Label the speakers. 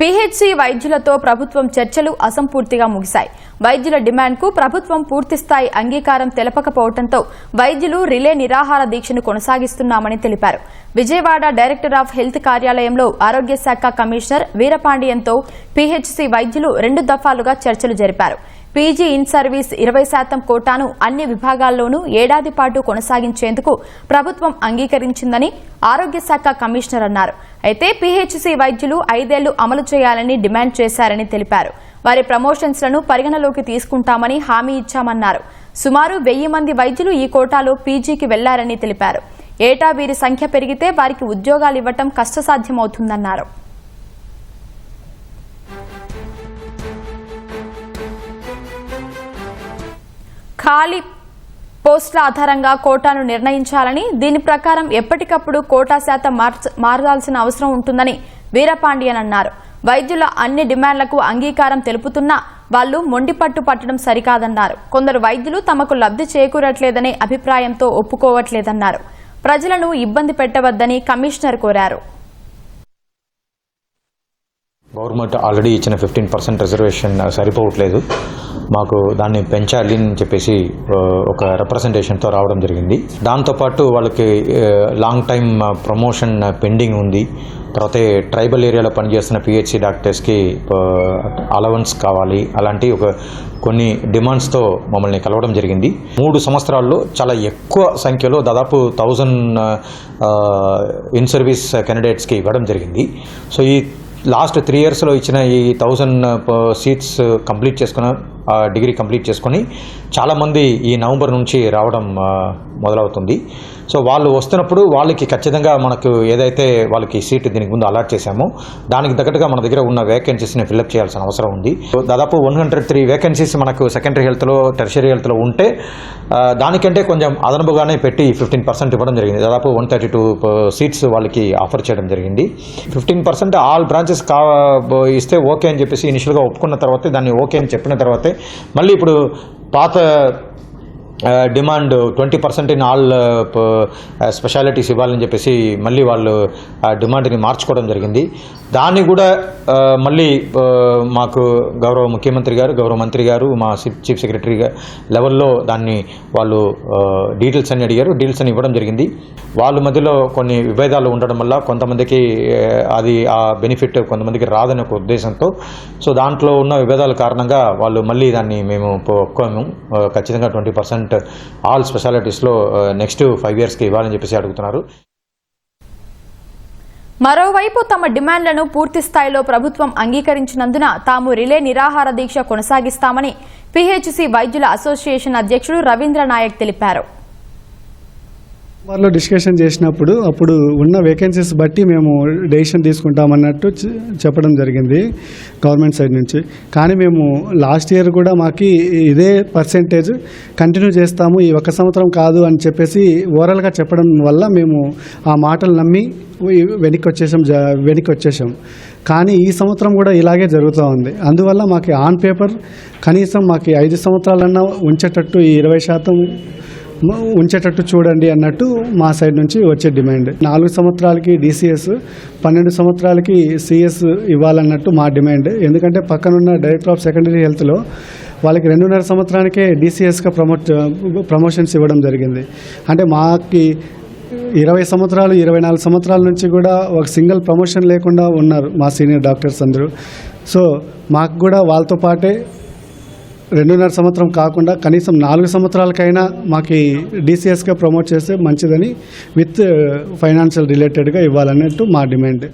Speaker 1: PHC వైద్యులతో ప్రభుత్వం చర్చలు అసంపూర్తిగా ముగిశాయి. వైద్యుల డిమాండ్కు ప్రభుత్వం పూర్తిస్థాయి అంగీకారం తెలపకపోవడంతో వైద్యులు రిలే నిరాహార దీక్షను కొనసాగిస్తున్నామని తెలిపారు. విజయవాడ డైరెక్టర్ ఆఫ్ హెల్త్ కార్యాలయంలో ఆరోగ్య శాఖ కమిషనర్ వీరపాండియన్తో పీహెచ్సీ వైద్యులు రెండు దఫాలుగా చర్చలు జరిపారు. పీజీ ఇన్ సర్వీస్ ఇరవై శాతం కోటాను అన్ని విభాగాల్లోనూ ఏడాది పాటు కొనసాగించేందుకు ప్రభుత్వం అంగీకరించిందని ఆరోగ్య శాఖ కమిషనర్ అన్నారు. అయితే పీహెచ్సీ వైద్యులు ఐదేళ్ళు అమలు చేయాలని డిమాండ్ చేశారని తెలిపారు. వారి ప్రమోషన్స్లను పరిగణలో పరిగణలోకి తీసుకుంటామని హామీ ఇచ్చామన్నారు. సుమారు వెయ్యి మంది వైద్యులు ఈ కోటాలో పీజీకి వెళ్ళారని తెలిపారు. ఏటా వీరి సంఖ్య పెరిగితే వారికి ఉద్యోగాలు ఇవ్వటం కష్టసాధ్యమవుతుందన్నారు. ఖాళీ పోస్టుల ఆధారంగా కోటాను నిర్ణయించాలని దీని ప్రకారం ఎప్పటికప్పుడు కోటా శాతం మారాల్సిన అవసరం ఉంటుందని వీరపాండియన్ అన్నారు. వైద్యుల అన్ని డిమాండ్లకు అంగీకారం తెలుపుతున్నా వాళ్ళు మొండిపట్టు పట్టడం సరికాదన్నారు. కొందరు వైద్యులు తమకు లబ్ధి చేకూరట్లేదనే అభిప్రాయంతో ఒప్పుకోవట్లేదన్నారు. ప్రజలను ఇబ్బంది పెట్టవద్దని కమిషనర్ కోరారు.
Speaker 2: గవర్నమెంట్ ఆల్రెడీ ఇచ్చిన ఫిఫ్టీన్ పర్సెంట్ రిజర్వేషన్ సరిపోవట్లేదు. మాకు దాన్ని పెంచాలి అని చెప్పేసి ఒక రిప్రజెంటేషన్తో రావడం జరిగింది. దాంతోపాటు వాళ్ళకి లాంగ్ టైం ప్రమోషన్ పెండింగ్ ఉంది. తర్వాత ట్రైబల్ ఏరియాలో పనిచేస్తున్న పిహెచ్సి డాక్టర్స్కి అలవెన్స్ కావాలి. అలాంటి ఒక కొన్ని డిమాండ్స్తో మమ్మల్ని కలవడం జరిగింది. మూడు సంవత్సరాల్లో చాలా ఎక్కువ సంఖ్యలో దాదాపు థౌజండ్ ఇన్ సర్వీస్ కెండిడేట్స్కి ఇవ్వడం జరిగింది. సో ఈ లాస్ట్ త్రీ ఇయర్స్లో ఇచ్చిన ఈ థౌజండ్ సీట్స్ కంప్లీట్ చేసుకున్న డిగ్రీ కంప్లీట్ చేసుకొని చాలామంది ఈ నవంబర్ నుంచి రావడం మొదలవుతుంది. సో వాళ్ళు వస్తున్నప్పుడు వాళ్ళకి ఖచ్చితంగా మనకు ఏదైతే వాళ్ళకి సీట్ దీనికి ముందు అలాట్ చేశామో దానికి తగ్గట్టుగా మన దగ్గర ఉన్న వేకెన్సీస్ని ఫిల్అప్ చేయాల్సిన అవసరం ఉంది. సో దాదాపు వన్ హండ్రెడ్ త్రీ వేకెన్సీస్ మనకు సెకండరీ హెల్త్లో టెర్షరీ హెల్త్లో ఉంటే దానికంటే కొంచెం అదనపుగానే పెట్టి ఫిఫ్టీన్ పర్సెంట్ ఇవ్వడం జరిగింది. దాదాపు వన్ థర్టీ టూ సీట్స్ వాళ్ళకి ఆఫర్ చేయడం జరిగింది. ఫిఫ్టీన్ పర్సెంట్ ఆల్ బ్రాంచెస్ కా ఇస్తే ఓకే అని చెప్పేసి ఇనిషియల్గా ఒప్పుకున్న తర్వాత దాన్ని ఓకే అని చెప్పిన తర్వాతే మళ్ళీ ఇప్పుడు పాత demand twenty percent in all specialities ఇవ్వాలని చెప్పేసి మళ్ళీ వాళ్ళు ఆ డిమాండ్ని మార్చుకోవడం జరిగింది. దాన్ని కూడా మళ్ళీ మాకు గౌరవ ముఖ్యమంత్రి గారు గౌరవ మంత్రి గారు మా చీఫ్ సెక్రటరీ లెవెల్లో దాన్ని వాళ్ళు డీటెయిల్స్ అని అడిగారు. డీటెయిల్స్ అని ఇవ్వడం జరిగింది. వాళ్ళ మధ్యలో కొన్ని విభేదాలు ఉండడం వల్ల కొంతమందికి అది ఆ బెనిఫిట్ కొంతమందికి రాదని ఒక ఉద్దేశంతో సో దాంట్లో ఉన్న విభేదాల కారణంగా వాళ్ళు మళ్ళీ దాన్ని మేము ఒప్పు- ఖచ్చితంగా ట్వంటీ పర్సెంట్ ఆల్ స్పెషాలిటీస్లో నెక్స్ట్ ఫైవ్ ఇయర్స్కి ఇవ్వాలని చెప్పేసి అడుగుతున్నారు.
Speaker 1: మరోవైపు తమ డిమాండ్లను పూర్తి స్థాయిలో ప్రభుత్వం అంగీకరించినందున తాము రిలే నిరాహార దీక్ష కొనసాగిస్తామని పీహెచ్సీ వైద్యుల అసోసియేషన్ అధ్యక్షుడు రవీంద్ర నాయక్ తెలిపారు.
Speaker 3: వారిలో డిస్కషన్ చేసినప్పుడు అప్పుడు ఉన్న వేకెన్సీస్ బట్టి మేము డెసిషన్ తీసుకుంటామన్నట్టు చెప్పడం జరిగింది గవర్నమెంట్ సైడ్ నుంచి. కానీ మేము లాస్ట్ ఇయర్ కూడా మాకు ఇదే పర్సెంటేజ్ కంటిన్యూ చేస్తాము ఈ ఒక సంవత్సరం కాదు అని చెప్పేసి ఓవరాల్గా చెప్పడం వల్ల మేము ఆ మాటలు నమ్మి వెనక్కి వచ్చేసాం జ వెనక్కి వచ్చేసాం. కానీ ఈ సంవత్సరం కూడా ఇలాగే జరుగుతూ ఉంది. అందువల్ల మాకు ఆన్ పేపర్ కనీసం మాకు ఐదు సంవత్సరాలన్నా ఉంచేటట్టు ఈ ఇరవై శాతం ఉంచేటట్టు చూడండి అన్నట్టు మా సైడ్ నుంచి వచ్చే డిమాండ్. నాలుగు సంవత్సరాలకి డిసిఎస్ పన్నెండు సంవత్సరాలకి సిఎస్ ఇవ్వాలన్నట్టు మా డిమాండ్. ఎందుకంటే పక్కనున్న డైరెక్టర్ ఆఫ్ సెకండరీ హెల్త్లో వాళ్ళకి రెండున్నర సంవత్సరానికే డిసిఎస్గా ప్రమోట్ ప్రమోషన్స్ ఇవ్వడం జరిగింది. అంటే మాకి ఇరవై సంవత్సరాలు ఇరవై నాలుగు సంవత్సరాల నుంచి కూడా ఒక సింగిల్ ప్రమోషన్ లేకుండా ఉన్నారు మా సీనియర్ డాక్టర్స్ అందరూ. సో మాకు కూడా వాళ్ళతో పాటే రెండున్నర సంవత్సరం కాకుండా కనీసం నాలుగు సంవత్సరాలకైనా మాకు డీసీఎస్గా ప్రమోట్ చేస్తే మంచిదని విత్ ఫైనాన్షియల్ రిలేటెడ్గా ఇవ్వాలన్నట్టు మా డిమాండ్